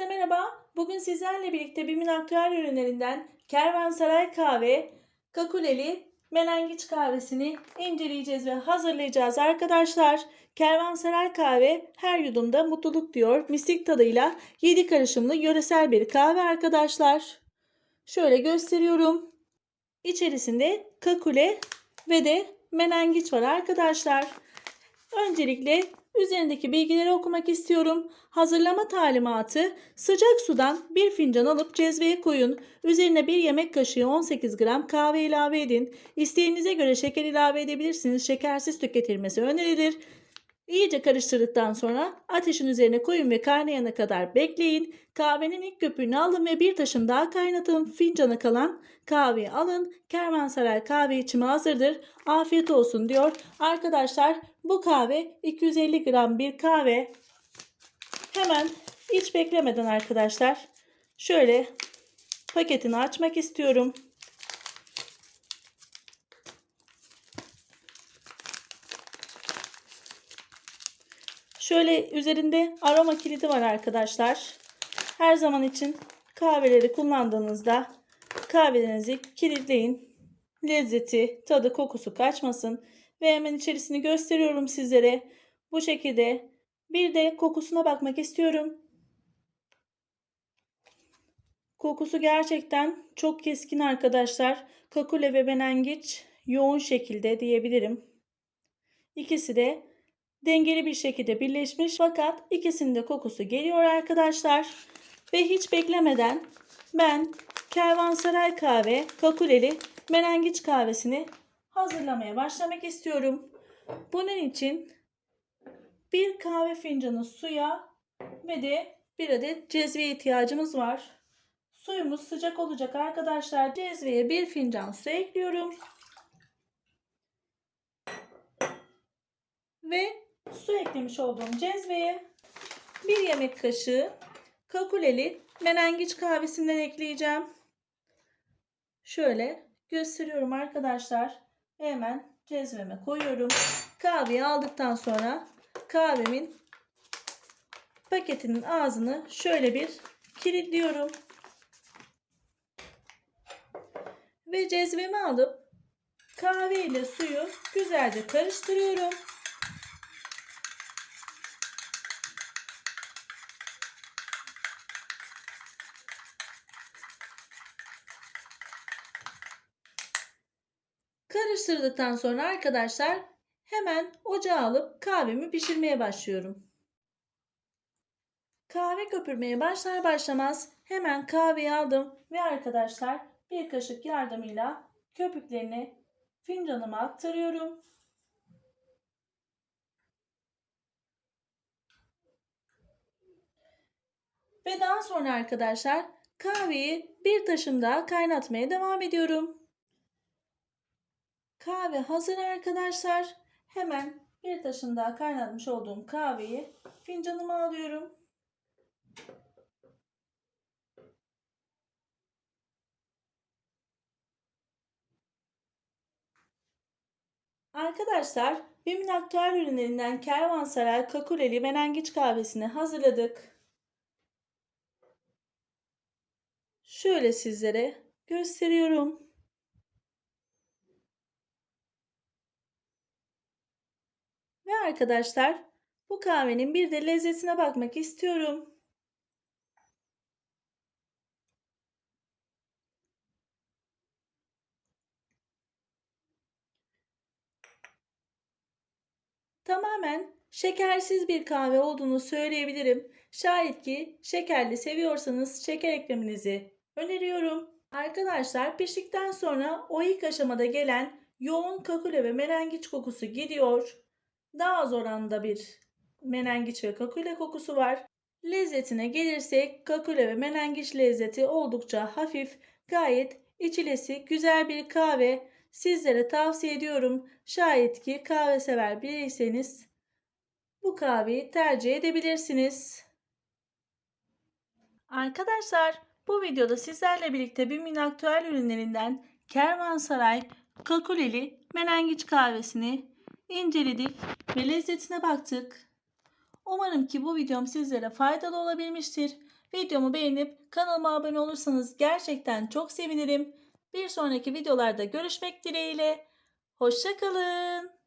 Herkese merhaba. Bugün sizlerle birlikte BİM'in aktüel ürünlerinden Kervansaray Kahve, Kakuleli Menengiç kahvesini inceleyeceğiz ve hazırlayacağız arkadaşlar. Kervansaray Kahve her yudumda mutluluk diyor. Mistik tadıyla 7 karışımlı yöresel bir kahve arkadaşlar. Şöyle gösteriyorum. İçerisinde kakule ve de menengiç var arkadaşlar. Öncelikle üzerindeki bilgileri okumak istiyorum. Hazırlama talimatı sıcak sudan bir fincan alıp cezveye koyun. Üzerine bir yemek kaşığı 18 gram kahve ilave edin. İsteğinize göre şeker ilave edebilirsiniz. Şekersiz tüketilmesi önerilir. İyice karıştırdıktan sonra ateşin üzerine koyun ve kaynayana kadar bekleyin. Kahvenin ilk köpüğünü alın ve bir taşım daha kaynatın. Fincana kalan kahveyi alın. Kervansaray kahve içimi hazırdır. Afiyet olsun diyor. Arkadaşlar bu kahve 250 gram bir kahve. Hemen hiç beklemeden arkadaşlar şöyle paketini açmak istiyorum. Şöyle üzerinde aroma kilidi var arkadaşlar. Her zaman için kahveleri kullandığınızda kahvelerinizi kilitleyin. Lezzeti, tadı, kokusu kaçmasın. Ve hemen içerisini gösteriyorum sizlere. Bu şekilde bir de kokusuna bakmak istiyorum. Kokusu gerçekten çok keskin arkadaşlar. Kakule ve benengiç yoğun şekilde diyebilirim. İkisi de dengeli bir şekilde birleşmiş fakat ikisinin kokusu geliyor arkadaşlar. Ve hiç beklemeden ben Kervansaray kahve kakuleli menengiç kahvesini hazırlamaya başlamak istiyorum. Bunun için bir kahve fincanı suya ve de bir adet cezveye ihtiyacımız var. Suyumuz sıcak olacak arkadaşlar. Cezveye bir fincan su ekliyorum. Ve su eklemiş olduğum cezveye bir yemek kaşığı kakuleli menengiç kahvesinden ekleyeceğim. Şöyle gösteriyorum arkadaşlar. Hemen cezveme koyuyorum. Kahveyi aldıktan sonra kahvemin paketinin ağzını şöyle bir kilitliyorum. Ve cezvemi alıp kahve ile suyu güzelce karıştırıyorum. Karıştırdıktan sonra arkadaşlar hemen ocağa alıp kahvemi pişirmeye başlıyorum. Kahve köpürmeye başlar başlamaz hemen kahveyi aldım ve arkadaşlar bir kaşık yardımıyla köpüklerini fincanıma aktarıyorum. Ve daha sonra arkadaşlar kahveyi bir taşım daha kaynatmaya devam ediyorum. Kahve hazır arkadaşlar. Hemen bir taşım daha kaynatmış olduğum kahveyi fincanıma alıyorum. Arkadaşlar BİM'in aktüel ürünlerinden Kervansaray Kakuleli Menengiç kahvesini hazırladık. Şöyle sizlere gösteriyorum. Ve arkadaşlar bu kahvenin bir de lezzetine bakmak istiyorum. Tamamen şekersiz bir kahve olduğunu söyleyebilirim. Şayet ki şekerli seviyorsanız şeker eklemenizi öneriyorum. Arkadaşlar piştikten sonra o ilk aşamada gelen yoğun kakule ve merengiç kokusu gidiyor. Daha az oranda bir menengiç ve kakule kokusu var. Lezzetine gelirsek kakule ve menengiç lezzeti oldukça hafif, gayet içilesi güzel bir kahve. Sizlere tavsiye ediyorum. Şayet ki kahve sever biriyseniz bu kahveyi tercih edebilirsiniz. Arkadaşlar bu videoda sizlerle birlikte BİM'in aktüel ürünlerinden Kervansaray Kakuleli Menengiç kahvesini inceledik ve lezzetine baktık. Umarım ki bu videom sizlere faydalı olabilmiştir. Videomu beğenip kanalıma abone olursanız gerçekten çok sevinirim. Bir sonraki videolarda görüşmek dileğiyle. Hoşçakalın.